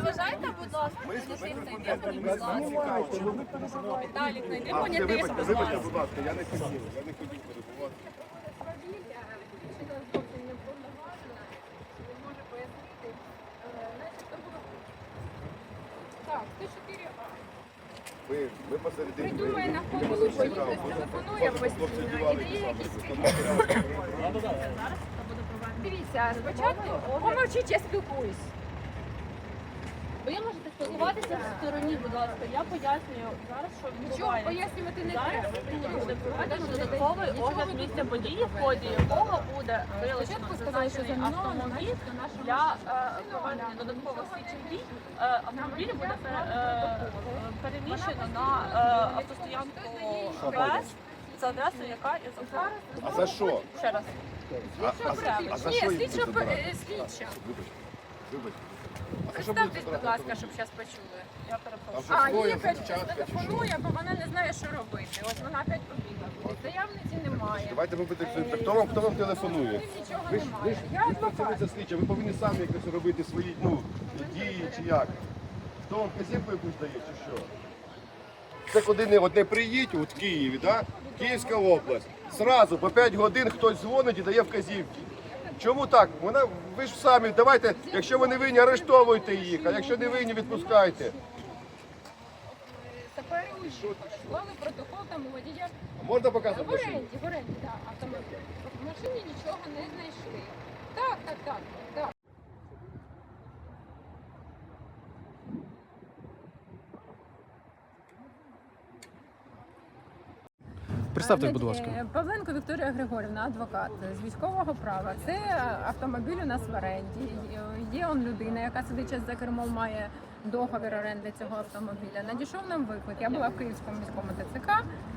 заважайте, будь ласка, телефоні, будь ласка. Віталік, знайди А, будь ласка. будь ласка, я не хотів, я не хотів перебувати. Так, 104 Ви, ви посередині. Придумає на ходу, бо їх телефонує постійно. І є якісь Дивіться, спочатку помовчіть, я спілкуюсь. Ви можете спілкуватися в стороні, будь ласка. Я пояснюю зараз, що Нічого відбувається. пояснювати не Зараз треба. тут буде проведено додатковий огляд місця події, в ході якого буде вилучено Спочатку сказали, що зазначений заміновано, автомобіль для е, проведення додаткових слідчих дій. Е, Автомобіль буде пере- е, переміщено на е, автостоянку КС за адресою, яка і за А за що? ще раз. А, а, за- а за Ні, що їх забирати? е, слідча. Вибачте, вибачте. Представтесь, будь ласка, щоб зараз почули. Я А перепрошую. А, їй опять телефонує, бо вона не знає, що робити. Ось вона опять побігла. Заявниці немає. Давайте ви будете... Хто вам, хто вам телефонує? Нічого Ви ж, ви немає. ж, Я ви ж адвокат. працівниця слідча, ви повинні самі якось робити свої ну, дії чи як. Хто вам вказівку якусь дає чи що? Це куди не одне приїдь, от в Києві, да? Київська область. Зразу по 5 годин хтось дзвонить і дає вказівки. Чому так? Вона, ви ж самі, давайте, якщо ви не винні, арештовуйте їх, а якщо не винні, відпускайте. Сапери склали протокол там у водія. Можна Можна В оренді, в оренді, так, автомобіль. В машині нічого не знайшли. Так, так, так, так. Представтесь, будь ласка. Павленко Вікторія Григорівна, адвокат з військового права. Це автомобіль у нас в оренді. Є он людина, яка сидить час за кермом, має договір оренди цього автомобіля. Надійшов нам виклик. Я була в Київському міському ТЦК.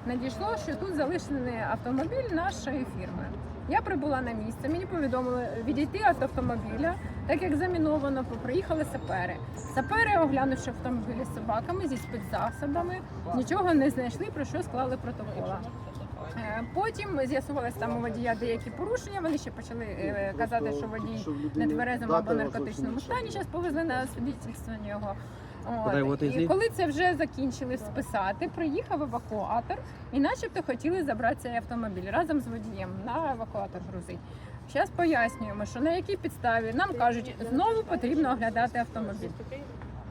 Надійшло, що тут залишений автомобіль нашої фірми. Я прибула на місце. Мені повідомили відійти від автомобіля, так як заміновано, приїхали сапери. Сапери, оглянувши автомобілі з собаками зі спецзасобами, нічого не знайшли, про що склали протокола. Е, Потім ми з'ясувалися там у водія деякі порушення. Вони ще почали е, казати, що водій не тверезому або наркотичному стані. Зараз повезли на свідчення його. От. І коли це вже закінчили списати, приїхав евакуатор і начебто хотіли забрати цей автомобіль разом з водієм на евакуатор грузить. Зараз пояснюємо, що на якій підставі нам кажуть, знову потрібно оглядати автомобіль.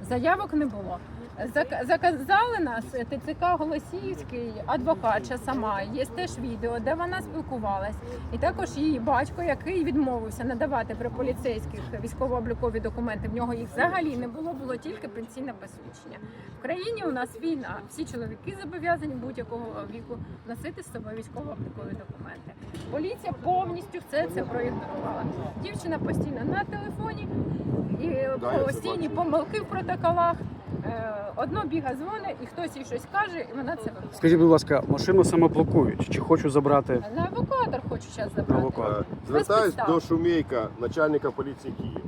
Заявок не було. Зак- Заказали нас ТЦК Голосіївський, адвокатша сама. Є теж відео, де вона спілкувалась. І також її батько, який відмовився надавати при поліцейських військово-облікові документи. В нього їх взагалі не було, було тільки пенсійне посвідчення. В країні у нас війна. Всі чоловіки зобов'язані будь-якого віку носити з собою військово-облікові документи. Поліція повністю все це проігнорувала. Дівчина постійно на телефоні і постійні помилки в протоколах. Е, Одно біга дзвони, і хтось їй щось каже, і вона це виходить. Скажіть, будь ласка, машину самоблокують. Чи хочу забрати На евакуатор хочу зараз на забрати. евакуатор? Звертаюсь до Шумейка, начальника поліції Києва.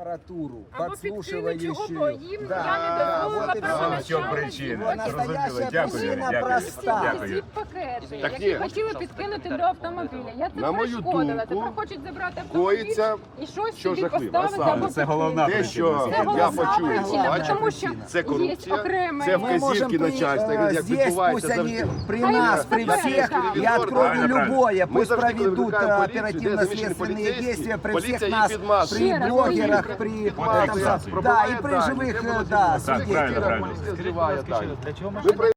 Аппаратуру, Або підкинуть подслушивающую. чого, бо їм Да, я не дозволила вот и право всё. на в чому чому причина? Вот Зрозуміло. настоящая Дякую, причина дякую. проста. Дякую. Ці пакети, Так які ні. хотіли підкинути до автомобіля. Я це На мою перешкодила. думку, Тепер хочуть забрати автомобіль Коїться і щось що собі жахливо, поставити а саме або Це головна те, причина. що Це я головна почув, причина, бачу, тому що це корупція, є окреме- це Мы можем вказівки при, начальства, э, як здесь відбувається пусть они завжди. при Хай нас, нас при заберут, всех, да. я открою Правильно, правильно. любое, Ми пусть завжди, коли проведут викликаємо э, поліцію, де оперативно-следственные заміщені действия при поліцейські, всех поліція нас, їх підмазує. при Ще раз, блогерах, поліція. при Підмазує, этом, да, пробиває и при дані, живых, де э, було да, діло. Так, правильно, свидетелях. правильно. Поліція зриває дані. Для чого Ви машина?